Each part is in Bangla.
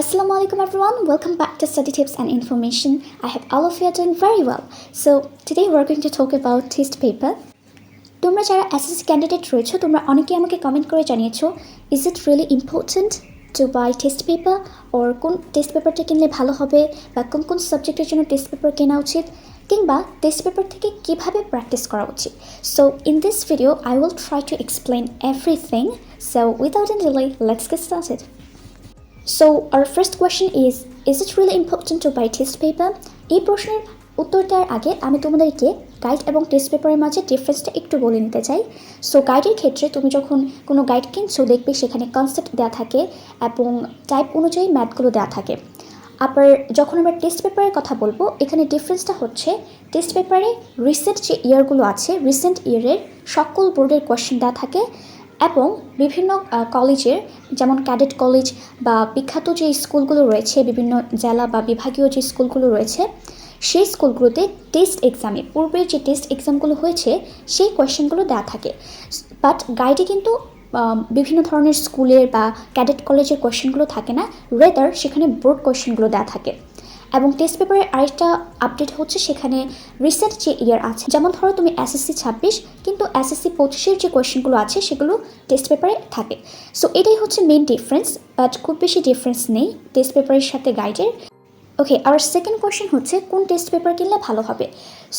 Assalamu alaikum everyone, welcome back to Study Tips and Information. I hope all of you are doing very well. So today we're going to talk about test paper. তোমরা যারা এসএসসি ক্যান্ডিডেট রয়েছো তোমরা অনেকেই আমাকে কমেন্ট করে জানিয়েছো is it really important to buy test paper or কোন টেস্ট পেপারটা কিনলে ভালো হবে? বা কোন কোন সাবজেক্টের জন্য টেস্ট পেপার কেনা উচিত? কিংবা টেস্ট পেপার থেকে কীভাবে প্র্যাকটিস করা উচিত? So in this video I will try to explain everything so without an delay let's get started so our first question is is it really important to buy test paper এই প্রশ্নের উত্তর দেওয়ার আগে আমি তোমাদেরকে গাইড এবং টেস্ট পেপারের মাঝে ডিফারেন্সটা একটু বলে নিতে চাই। সো গাইডের ক্ষেত্রে তুমি যখন কোনো গাইড কিনছো, দেখবে সেখানে কনসেপ্ট দেওয়া থাকে এবং টাইপ অনুযায়ী ম্যাথগুলো দেওয়া থাকে। আবার যখন আমরা টেস্ট পেপারের কথা বলব, এখানে ডিফারেন্সটা হচ্ছে টেস্ট পেপারে রিসেন্ট যে ইয়ারগুলো আছে রিসেন্ট ইয়ারের সকল বোর্ডের কোয়েশ্চেন দেওয়া থাকে। এবং বিভিন্ন কলেজের যেমন ক্যাডেট কলেজ বা বিখ্যাত যে স্কুলগুলো রয়েছে, বিভিন্ন জেলা বা বিভাগীয় যে স্কুলগুলো রয়েছে, সেই স্কুলগুলোতে টেস্ট এক্সামে পূর্বের যে টেস্ট এক্সামগুলো হয়েছে, সেই কোয়েশ্চেনগুলো দেওয়া থাকে। বাট গাইডে কিন্তু বিভিন্ন ধরনের স্কুলের বা ক্যাডেট কলেজের কোয়েশ্চেনগুলো থাকে না রেদার সেখানে বোর্ড কোয়েশ্চেনগুলো দেওয়া থাকে। এবং টেস্ট পেপারের আরেকটা আপডেট হচ্ছে সেখানে রিসেন্ট যে ইয়ার আছে। যেমন ধরো তুমি এসএসসি ছাব্বিশ, কিন্তু এসএসসি পঁচিশের যে কোয়েশ্চেনগুলো আছে সেগুলো টেস্ট পেপারে থাকে। সো এটাই হচ্ছে মেন ডিফারেন্স বাট খুব বেশি ডিফারেন্স নেই টেস্ট পেপারের সাথে গাইডের ওকে আর সেকেন্ড কোয়েশ্চেন হচ্ছে, কোন টেস্ট পেপার কিনলে ভালো হবে?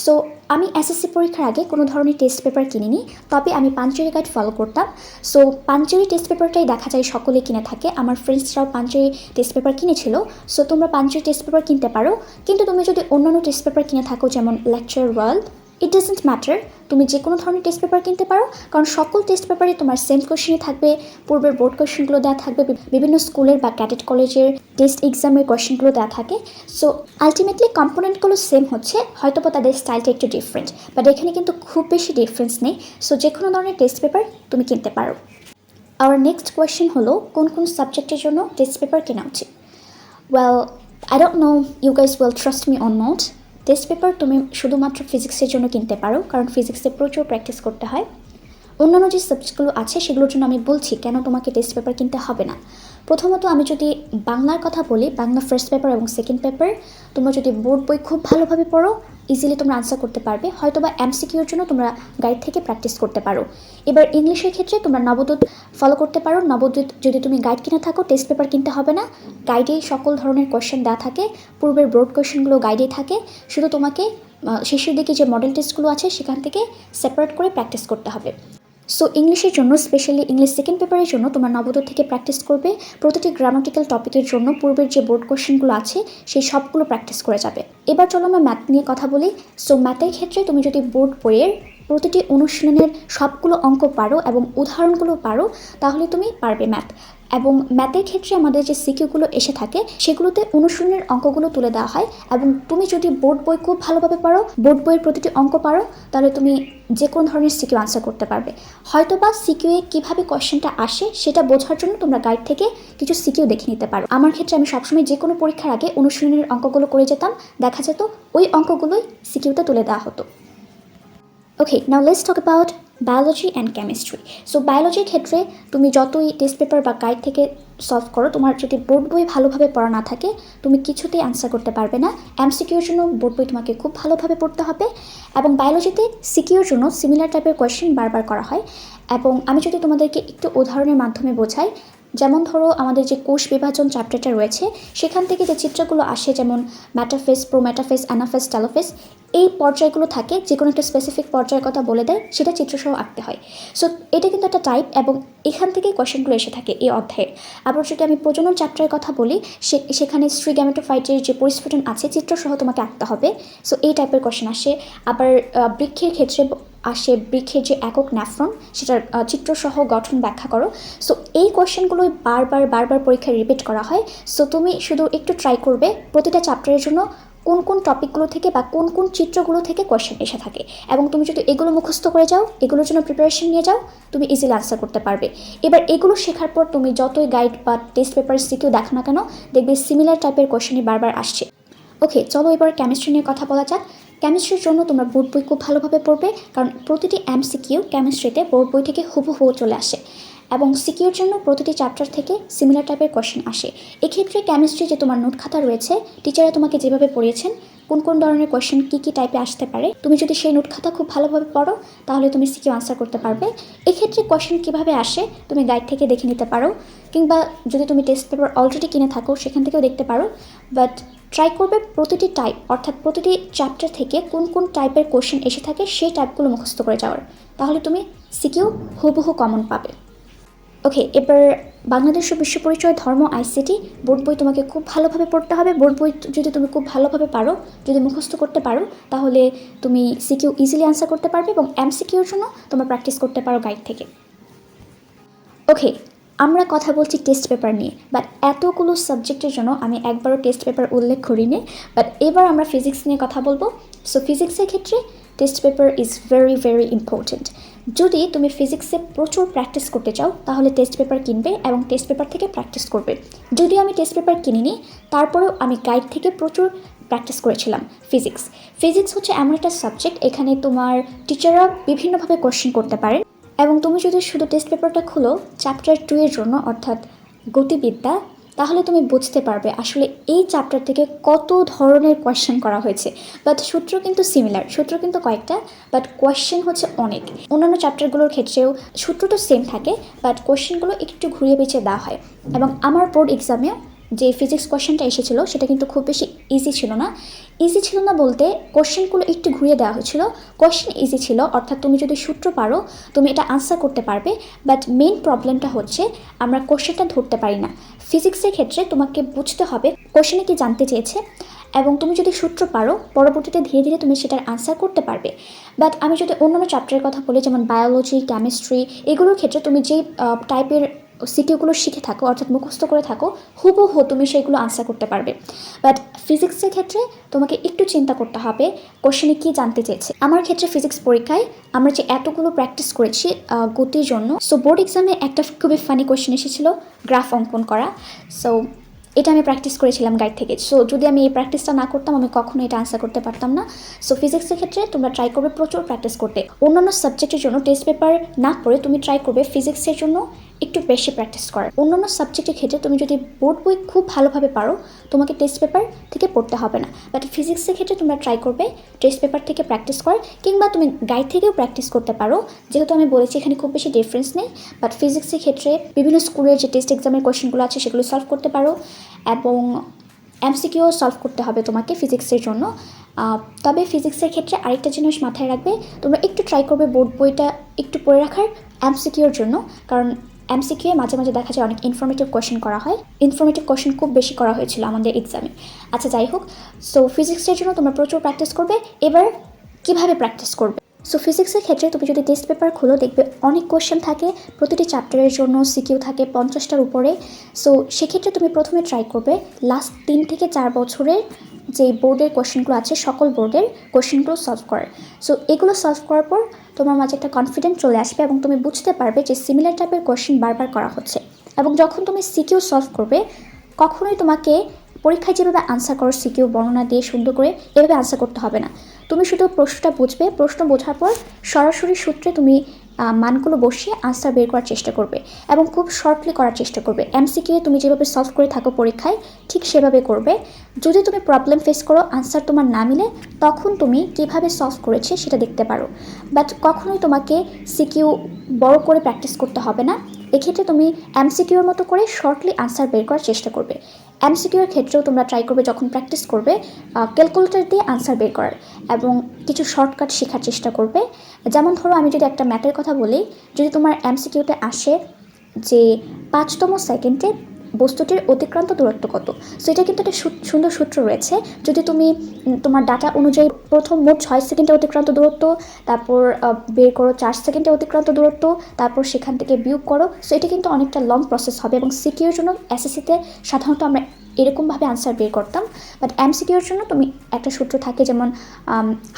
সো আমি এসএসসি পরীক্ষার আগে কোনো ধরনের টেস্ট পেপার কিনিনি, তবে আমি পাঞ্চুরি গাইড ফলো করতাম। সো পাঞ্চুরি টেস্ট পেপারটাই দেখা যায় সকলে কিনে থাকে। আমার ফ্রেন্ডসরাও পাঞ্চুরি টেস্ট পেপার কিনেছিল। সো তোমরা পাঞ্চুরি টেস্ট পেপার কিনতে পারো। কিন্তু তুমি যদি অন্যান্য টেস্ট পেপার কিনে থাকো, যেমন lecture world it doesn't matter তুমি যে কোনো ধরনের টেস্ট পেপার কিনতে পারো, কারণ সকল টেস্ট পেপারে তোমার সেম কোয়েশনই থাকবে, পূর্বের বোর্ড কোয়েশনগুলো দেওয়া থাকবে বিভিন্ন স্কুলের বা ক্যাডেট কলেজের টেস্ট এক্সামের কোয়েশনগুলো দেওয়া থাকে। সো আলটিমেটলি কম্পোনেন্টগুলো সেম হচ্ছে হয়তো বা তাদের স্টাইলটা একটু ডিফারেন্ট বাট এখানে কিন্তু খুব বেশি ডিফারেন্স নেই। সো যে কোনো ধরনের টেস্ট পেপার তুমি কিনতে পারো। আওয়ার নেক্সট কোয়েশ্চেন হলো, কোন কোন সাবজেক্টের জন্য টেস্ট পেপার কেনা উচিত? Well I don't know you guys will trust me on not test paper তুমি শুধুমাত্র ফিজিক্সের জন্য কিনতে পারো, কারণ ফিজিক্সে প্রচুর প্র্যাকটিস করতে হয়। অন্যান্য যে সাবজেক্টগুলো আছে, সেগুলোর জন্য আমি বলছি কেন তোমাকে টেস্ট পেপার কিনতে হবে না। প্রথমত আমি যদি বাংলার কথা বলি, বাংলা ফার্স্ট পেপার এবং সেকেন্ড পেপার তোমরা যদি বোর্ড বই খুব ভালোভাবে পড়ো ইজিলি তোমরা আনসার করতে পারবে। হয়তো বা এমসিকিউর জন্য তোমরা গাইড থেকে প্র্যাকটিস করতে পারো। এবার ইংলিশের ক্ষেত্রে তোমরা নবদূত ফলো করতে পারো। নবদূত যদি তুমি গাইড কিনে থাকো টেস্ট পেপার কিনতে হবে না। গাইডেই সকল ধরনের কোয়েশ্চেন দেওয়া থাকে। পূর্বের বোর্ড কোয়েশ্চেনগুলো গাইডেই থাকে। শুধু তোমাকে শেষের দিকে যে মডেল টেস্টগুলো আছে, সেখান থেকে সেপারেট করে প্র্যাকটিস করতে হবে। সো ইংলিশের জন্য স্পেশালি ইংলিশ সেকেন্ড পেপারের জন্য তোমার নবোদয় থেকে প্র্যাকটিস করবে। প্রতিটি গ্রামাটিক্যাল টপিকের জন্য পূর্বের যে বোর্ড কোশ্চেনগুলো আছে, সেই সবগুলো প্র্যাকটিস করে যাবে। এবার চলো আমরা ম্যাথ নিয়ে কথা বলি। সো ম্যাথের ক্ষেত্রে তুমি যদি বোর্ড বইয়ের প্রতিটি অনুশীলনের সবগুলো অঙ্ক পারো এবং উদাহরণগুলো পারো, তাহলে তুমি পারবে ম্যাথ এবং ম্যাথের ক্ষেত্রে আমাদের যে সিকিউগুলো এসে থাকে, সেগুলোতে অনুশীলনের অঙ্কগুলো তুলে দেওয়া হয়। এবং তুমি যদি বোর্ড বই খুব ভালোভাবে পারো, বোর্ড বইয়ের প্রতিটি অঙ্ক পারো, তাহলে তুমি যে কোনো ধরনের সিকিউ আনসার করতে পারবে। হয়তো বা সিকিউয়ে কীভাবে কোয়েশ্চেনটা আসে, সেটা বোঝার জন্য তোমরা গাইড থেকে কিছু সিকিউ দেখে নিতে পারো। আমার ক্ষেত্রে আমি সবসময় যে কোনো পরীক্ষার আগে অনুশীলনের অঙ্কগুলো করে যেতাম। দেখা যেত ওই অঙ্কগুলোই সিকিউতে তুলে দেওয়া হতো। Okay now let's talk about biology and chemistry so বায়োলজির ক্ষেত্রে তুমি যতই টেস্ট পেপার বা গাইড থেকে সলভ করো, তোমার যদি বোর্ড বই ভালোভাবে পড়া না থাকে, তুমি কিছুতেই আনসার করতে পারবে না। এমসিকিউর জন্য বোর্ড বই তোমাকে খুব ভালোভাবে পড়তে হবে। এবং বায়োলজিতে সিকিউর জন্য সিমিলার টাইপের কোয়েশ্চেন বারবার করা হয়। এবং আমি যদি তোমাদেরকে একটু উদাহরণের মাধ্যমে বোঝাই যেমন ধরো আমাদের যে কোষ বিভাজন চ্যাপ্টারটা রয়েছে, সেখান থেকে যে চিত্রগুলো আসে যেমন ম্যাটাফেস, প্রোম্যাটাফেস, অ্যানাফেস ট্যালোফেস এই পর্যায়গুলো থাকে যে কোনো একটা স্পেসিফিক পর্যায়ের কথা বলে দেয়, সেটা চিত্রসহ আঁকতে হয়। সো এটা কিন্তু একটা টাইপ এবং এখান থেকেই কোয়েশ্চেনগুলো এসে থাকে এই অধ্যায়ের। আবার যদি আমি প্রজনন চ্যাপ্টারের কথা বলি সেখানে স্ত্রী গ্যামেটোফাইটের যে পরিস্ফুটন আছে, চিত্রসহ তোমাকে আঁকতে হবে। সো এই টাইপের কোয়েশ্চেন আসে। আবার বৃক্ষের ক্ষেত্রে আসে বৃক্ষের যে একক ন্যাফ্রন সেটার চিত্রসহ গঠন ব্যাখ্যা করো। সো এই কোয়েশ্চেনগুলোই বারবার বারবার পরীক্ষায় রিপিট করা হয়। সো তুমি শুধু একটু ট্রাই করবে প্রতিটা চ্যাপ্টারের জন্য কোন কোন টপিকগুলো থেকে বা কোন কোন চিত্রগুলো থেকে কোয়েশ্চেন এসে থাকে। এবং তুমি যদি এগুলো মুখস্থ করে যাও, এগুলোর জন্য প্রিপারেশন নিয়ে যাও, তুমি ইজিলি আনসার করতে পারবে। এবার এগুলো শেখার পর তুমি যতই গাইড বা টেস্ট পেপার সিকেও দেখো না কেন, দেখবে সিমিলার টাইপের কোয়েশ্চেনই বারবার আসছে। ওকে চলো এবার কেমিস্ট্রি নিয়ে কথা বলা যাক। কেমিস্ট্রির জন্য তোমরা বোর্ড বই খুব ভালোভাবে পড়বে, কারণ প্রতিটি এমসিকিউ কেমিস্ট্রিতে বোর্ড বই থেকে হুবহু চলে আসে এবং সিকিউর জন্য প্রতিটি চ্যাপ্টার থেকে সিমিলার টাইপের কোয়েশ্চেন আসে। এক্ষেত্রে কেমিস্ট্রি যে তোমার নোট খাতা রয়েছে টিচাররা তোমাকে যেভাবে পড়িয়েছেন, কোন কোন ধরনের কোয়েশ্চেন কী কী টাইপে আসতে পারে, তুমি যদি সেই নোট খাতা খুব ভালোভাবে পড়ো, তাহলে তুমি সিকিউ আনসার করতে পারবে। এক্ষেত্রে কোয়েশ্চেন কীভাবে আসে, তুমি গাইড থেকে দেখে নিতে পারো, কিংবা যদি তুমি টেস্ট পেপার অলরেডি কিনে থাকো, সেখান থেকেও দেখতে পারো বাট ট্রাই করবে প্রতিটি টাইপ অর্থাৎ প্রতিটি চ্যাপ্টার থেকে কোন কোন টাইপের কোশ্চেন এসে থাকে সেই টাইপগুলো মুখস্থ করে যাওয়ার। তাহলে তুমি সিকিউ হুবহু কমন পাবে। ওকে এবার বাংলাদেশ ও বিশ্ব পরিচয়, ধর্ম আইসিটি বোর্ড বই তোমাকে খুব ভালোভাবে পড়তে হবে। বোর্ড বই যদি তুমি খুব ভালোভাবে পারো, যদি মুখস্থ করতে পারো, তাহলে তুমি সিকিউ ইজিলি আনসার করতে পারবে এবং এমসিকিউর জন্য তোমরা প্র্যাকটিস করতে পারো গাইড থেকে। ওকে আমরা কথা বলছি টেস্ট পেপার নিয়ে বাট এতগুলো সাবজেক্টের জন্য আমি একবারও টেস্ট পেপার উল্লেখ করিনি বাট এবার আমরা ফিজিক্স নিয়ে কথা বলব। সো ফিজিক্সের ক্ষেত্রে test paper is very very important যদি তুমি ফিজিক্সে প্রচুর প্র্যাকটিস করতে চাও, তাহলে টেস্ট পেপার কিনবে এবং টেস্ট পেপার থেকে প্র্যাকটিস করবে। যদিও আমি টেস্ট পেপার কিনিনি, তারপরেও আমি গাইড থেকে প্রচুর প্র্যাকটিস করেছিলাম ফিজিক্স ফিজিক্স হচ্ছে এমন একটা সাবজেক্ট এখানে তোমার টিচাররা বিভিন্নভাবে কোশ্চেন করতে পারে এবং তুমি যদি শুধু টেস্ট পেপারটা খুলো চ্যাপ্টার টু এর জন্য, অর্থাৎ গতিবিদ্যা, তাহলে তুমি বুঝতে পারবে আসলে এই চ্যাপ্টার থেকে কত ধরনের কোয়েশ্চেন করা হয়েছে। বাট সূত্র কিন্তু সিমিলার সূত্র কিন্তু কয়েকটা বাট কোয়েশ্চেন হচ্ছে অনেক। অন্যান্য চ্যাপ্টারগুলোর ক্ষেত্রেও সূত্র তো সেম থাকে বাট কোয়েশ্চেনগুলো একটু ঘুরিয়ে পেঁচিয়ে দেওয়া হয়। এবং আমার বোর্ড এক্সামেও যে ফিজিক্স কোয়েশ্চেনটা এসেছিল, সেটা কিন্তু খুব বেশি ইজি ছিল না। ইজি ছিল না বলতে কোশ্চেনগুলো একটু ঘুরিয়ে দেওয়া হয়েছিল। কোশ্চেন ইজি ছিল, অর্থাৎ তুমি যদি সূত্র পারো, তুমি এটা আনসার করতে পারবে। বাট মেইন প্রবলেমটা হচ্ছে, আমরা কোশ্চেনটা ধরতে পারি না। ফিজিক্সের ক্ষেত্রে তোমাকে বুঝতে হবে কোশ্চেনে কি জানতে চেয়েছে। এবং তুমি যদি সূত্র পারো, পরবর্তীতে ধীরে ধীরে তুমি সেটার আনসার করতে পারবে। বাট আমি যদি অন্যান্য চ্যাপ্টারের কথা বলি, যেমন বায়োলজি কেমিস্ট্রি এগুলোর ক্ষেত্রে তুমি যেই টাইপের সিটিগুলো শিখে থাকো, অর্থাৎ মুখস্থ করে থাকো, হুবহু তুমি সেইগুলো আনসার করতে পারবে। বাট ফিজিক্সের ক্ষেত্রে তোমাকে একটু চিন্তা করতে হবে কোশ্চেনে কী জানতে চেয়েছে? আমার ক্ষেত্রে ফিজিক্স পরীক্ষায় আমরা যে এতগুলো প্র্যাকটিস করেছি গতির জন্য সো বোর্ড এক্সামে একটা খুবই ফানি কোশ্চেন এসেছিল গ্রাফ অঙ্কন করা। সো এটা আমি প্র্যাকটিস করেছিলাম গাইড থেকে। সো যদি আমি এই প্র্যাকটিসটা না করতাম, আমি কখনো এটা আনসার করতে পারতাম না। সো ফিজিক্সের ক্ষেত্রে তোমরা ট্রাই করবে প্রচুর প্র্যাকটিস করতে। অন্যান্য সাবজেক্টের জন্য টেস্ট পেপার না পড়ে তুমি ট্রাই করবে ফিজিক্সের জন্য। একটু বেশি প্র্যাকটিস করার। অন্যান্য সাবজেক্টের ক্ষেত্রে তুমি যদি বোর্ড বই খুব ভালোভাবে পারো, তোমাকে টেস্ট পেপার থেকে পড়তে হবে না। বাট ফিজিক্সের ক্ষেত্রে তোমরা ট্রাই করবে টেস্ট পেপার থেকে প্র্যাকটিস করার, কিংবা তুমি গাইড থেকেও প্র্যাকটিস করতে পারো। যেহেতু আমি বলেছি এখানে খুব বেশি ডিফারেন্স নেই বাট ফিজিক্সের ক্ষেত্রে বিভিন্ন স্কুলের যে টেস্ট এক্সামের কোয়েশনগুলো আছে সেগুলো সলভ করতে পারো। এবং এমসিকিউ সলভ করতে হবে তোমাকে ফিজিক্সের জন্য। তবে ফিজিক্সের ক্ষেত্রে আরেকটা জিনিস মাথায় রাখবে, তোমরা একটু ট্রাই করবে বোর্ড বইটা একটু পড়ে রাখার এমসিকিউর জন্য। কারণ এমসিকিউ মাঝে মাঝে দেখা যায় অনেক ইনফরমেটিভ কোয়েশন করা হয়। ইনফরমেটিভ কোয়েশন খুব বেশি করা হয়েছিল আমাদের এক্সামে আচ্ছা যাই হোক সো ফিজিক্সের জন্য তোমরা প্রচুর প্র্যাকটিস করবে। এবার কীভাবে প্র্যাকটিস করবে? সো ফিজিক্সের ক্ষেত্রে তুমি যদি টেস্ট পেপার খোলো, দেখবে অনেক কোশ্চেন থাকে, প্রতিটি চ্যাপ্টারের জন্য সিকিউ থাকে পঞ্চাশটার উপরে। সো সেক্ষেত্রে তুমি প্রথমে ট্রাই করবে লাস্ট তিন থেকে চার বছরের যে বোর্ডের কোশ্চেনগুলো আছে, সকল বোর্ডের কোশ্চেনগুলো সলভ করার। সো এগুলো সলভ করার পর তোমার মাঝে একটা কনফিডেন্স চলে আসবে এবং তুমি বুঝতে পারবে যে সিমিলার টাইপের কোশ্চেন বারবার করা হচ্ছে। এবং যখন তুমি সিকিউ সলভ করবে, কখনোই তোমাকে পরীক্ষায় যেভাবে আনসার করো সিকিউ বর্ণনা দিয়ে সুন্দর করে, এভাবে আনসার করতে হবে না। তুমি শুধু প্রশ্নটা বুঝবে, প্রশ্ন বোঝার পর সরাসরি সূত্রে তুমি মানগুলো বসিয়ে আনসার বের করার চেষ্টা করবে এবং খুব শর্টলি করার চেষ্টা করবে। এমসিকিউ তুমি যেভাবে সলভ করে থাকো পরীক্ষায়, ঠিক সেভাবে করবে। যদি তুমি প্রবলেম ফেস করো আনসার তোমার না মিলে, তখন তুমি কীভাবে সলভ করেছে সেটা দেখতে পারো। বাট কখনোই তোমাকে সিকিউ বড় করে প্র্যাকটিস করতে হবে না। এক্ষেত্রে তুমি এমসিকিউর মতো করে শর্টলি আনসার বের করার চেষ্টা করবে। এমসিকিউর ক্ষেত্রেও তোমরা ট্রাই করবে, যখন প্র্যাকটিস করবে ক্যালকুলেটর দিয়ে আনসার বের করার এবং কিছু শর্টকাট শেখার চেষ্টা করবে। যেমন ধরো, আমি যদি একটা ম্যাথের কথা বলি, যদি তোমার এমসিকিউতে আসে যে পাঁচতম সেকেন্ডে বস্তুটির অতিক্রান্ত দূরত্ব কত? সো এটা কিন্তু একটা সুন্দর সূত্র রয়েছে। যদি তুমি তোমার ডাটা অনুযায়ী প্রথম মোট ছয় সেকেন্ডে অতিক্রান্ত দূরত্ব, তারপর বের করো চার সেকেন্ডে অতিক্রান্ত দূরত্ব, তারপর সেখান থেকে বিয়োগ করো। সো এটা কিন্তু অনেকটা লং প্রসেস হবে এবং সিকিউর জন্য এসএসসিতে সাধারণত আমরা এরকমভাবে আনসার বের করতাম। বাট এমসিকিউর জন্য তুমি একটা সূত্র থাকে যেমন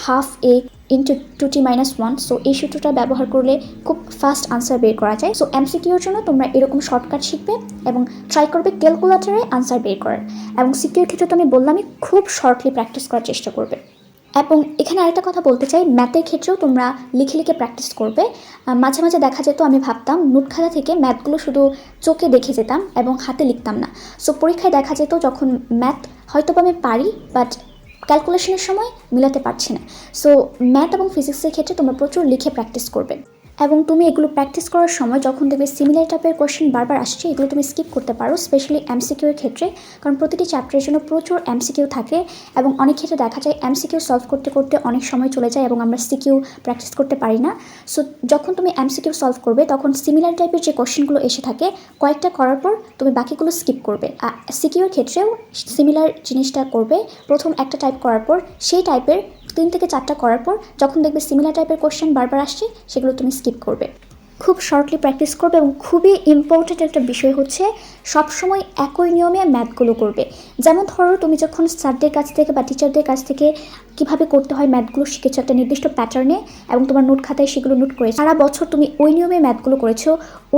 half a into two t minus one so এই সূত্রটা ব্যবহার করলে খুব ফাস্ট আনসার বের করা যায়। সো এমসিকিউর জন্য তোমরা এরকম শর্টকাট শিখবে এবং ট্রাই করবে ক্যালকুলেটারে আনসার বের করার। এবং সিকিউর ক্ষেত্রে তো আমি বললামই, খুব শর্টলি প্র্যাকটিস করার চেষ্টা করবে। এবং এখানে আরেকটা কথা বলতে চাই, ম্যাথের ক্ষেত্রেও তোমরা লিখে লিখে প্র্যাকটিস করবে। মাঝে মাঝে দেখা যেত, আমি ভাবতাম নোট খাতা থেকে ম্যাথগুলো শুধু চোখে দেখে যেতাম এবং হাতে লিখতাম না। সো পরীক্ষায় দেখা যেত যখন ম্যাথ হয়তো আমি পারি বাট ক্যালকুলেশনের সময় মিলাতে পারছি না। সো ম্যাথ এবং ফিজিক্সের ক্ষেত্রে তোমরা প্রচুর লিখে প্র্যাকটিস করবে। এবং তুমি এগুলো প্র্যাকটিস করার সময় যখন দেখবে সিমিলার টাইপের কোয়েশ্চেন বারবার আসছে, এগুলো তুমি স্কিপ করতে পারো স্পেশালি এমসিকিউ এর ক্ষেত্রে। কারণ প্রতিটি চ্যাপ্টারের জন্য প্রচুর এমসিকিউ থাকে এবং অনেক ক্ষেত্রে দেখা যায় এমসিকিউ সলভ করতে করতে অনেক সময় চলে যায় এবং আমরা সিকিউ প্র্যাকটিস করতে পারি না। সো যখন তুমি এমসিকিউ সলভ করবে, তখন সিমিলার টাইপের যে কোয়েশ্চেনগুলো এসে থাকে, কয়েকটা করার পর তুমি বাকিগুলো স্কিপ করবে। আর সিকিউর ক্ষেত্রেও সিমিলার জিনিসটা করবে। প্রথম একটা টাইপ করার পর, সেই টাইপের তিন থেকে চারটা করার পর, যখন দেখবে সিমিলার টাইপের কোশ্চেন বারবার আসছে, সেগুলো তুমি স্কিপ করবে। খুব শর্টলি প্র্যাকটিস করবে এবং খুবই ইম্পর্ট্যান্ট একটা বিষয় হচ্ছে, সবসময় একই নিয়মে ম্যাথগুলো করবে। যেমন ধরো, তুমি যখন স্যারদের কাছ থেকে বা টিচারদের কাছ থেকে কীভাবে করতে হয় ম্যাথগুলো শিখেছো একটা নির্দিষ্ট প্যাটার্নে এবং তোমার নোট খাতায় সেগুলো নোট করেছ, সারা বছর তুমি ওই নিয়মে ম্যাথগুলো করেছ,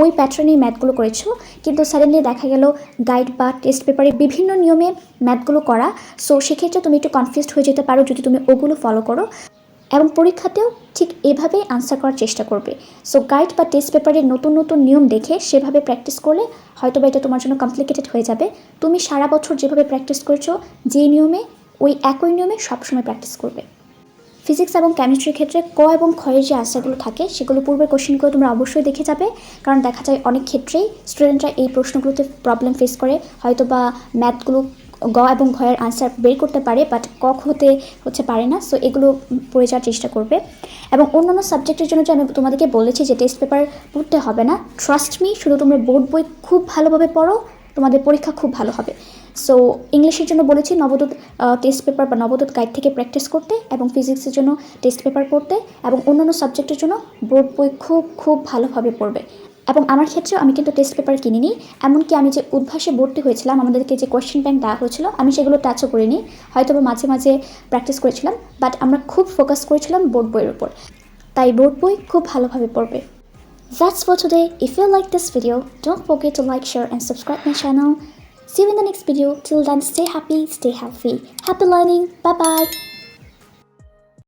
ওই প্যাটার্নে ম্যাথগুলো করেছ, কিন্তু সাডেনলি দেখা গেল গাইড বা টেস্ট পেপারে বিভিন্ন নিয়মে ম্যাথগুলো করা। সো সেক্ষেত্রে তুমি একটু কনফিউজড হয়ে যেতে পারো যদি তুমি ওগুলো ফলো করো। এবং পরীক্ষাতেও ঠিক এভাবেই আনসার করার চেষ্টা করবে। সো গাইড বা টেস্ট পেপারের নতুন নতুন নিয়ম দেখে সেভাবে প্র্যাকটিস করলে হয়তো বা এটা তোমার জন্য কমপ্লিকেটেড হয়ে যাবে। তুমি সারা বছর যেভাবে প্র্যাকটিস করেছ যে নিয়মে, ওই একই নিয়মে সবসময় প্র্যাকটিস করবে। ফিজিক্স এবং কেমিস্ট্রির ক্ষেত্রে ক এবং ক্ষয়ের যে আনসারগুলো থাকে, সেগুলো পূর্বের কোশ্চেনগুলো তোমরা অবশ্যই দেখে যাবে। কারণ দেখা যায় অনেক ক্ষেত্রেই স্টুডেন্টরা এই প্রশ্নগুলোতে প্রবলেম ফেস করে। হয়তো বা ম্যাথগুলো গ এবং ঘয়ের আনসার বের করতে পারে বাট ক হতে হচ্ছে পারে না সো এগুলো পড়ে যাওয়ার চেষ্টা করবে। এবং অন্যান্য সাবজেক্টের জন্য যে আমি তোমাদেরকে বলেছি যে টেস্ট পেপার পড়তে হবে না ট্রাস্ট মি শুধু তোমরা বোর্ড বই খুব ভালোভাবে পড়ো, তোমাদের পরীক্ষা খুব ভালো হবে। সো ইংলিশের জন্য বলেছি নবদূত টেস্ট পেপার বা নবদূত গাইড থেকে প্র্যাকটিস করতে এবং ফিজিক্সের জন্য টেস্ট পেপার পড়তে এবং অন্যান্য সাবজেক্টের জন্য বোর্ড বই খুব খুব ভালোভাবে পড়বে। এবং আমার ক্ষেত্রেও আমি কিন্তু টেস্ট পেপার কিনিনি এমনকি আমি যে উদ্ভাসে ভর্তি হয়েছিলাম আমাদেরকে যে কোয়েশ্চেন ব্যাংক দেওয়া হয়েছিল আমি সেগুলো টাচও করিনি হয়তো মাঝে মাঝে প্র্যাকটিস করেছিলাম বাট আমরা খুব ফোকাস করেছিলাম বোর্ড বইয়ের উপর তাই বোর্ড বই খুব ভালোভাবে পড়বে That's for today. If you like this video, don't forget to like, share, and subscribe my channel. See you in the next video. Till then, stay happy, stay healthy. Happy learning. Bye bye.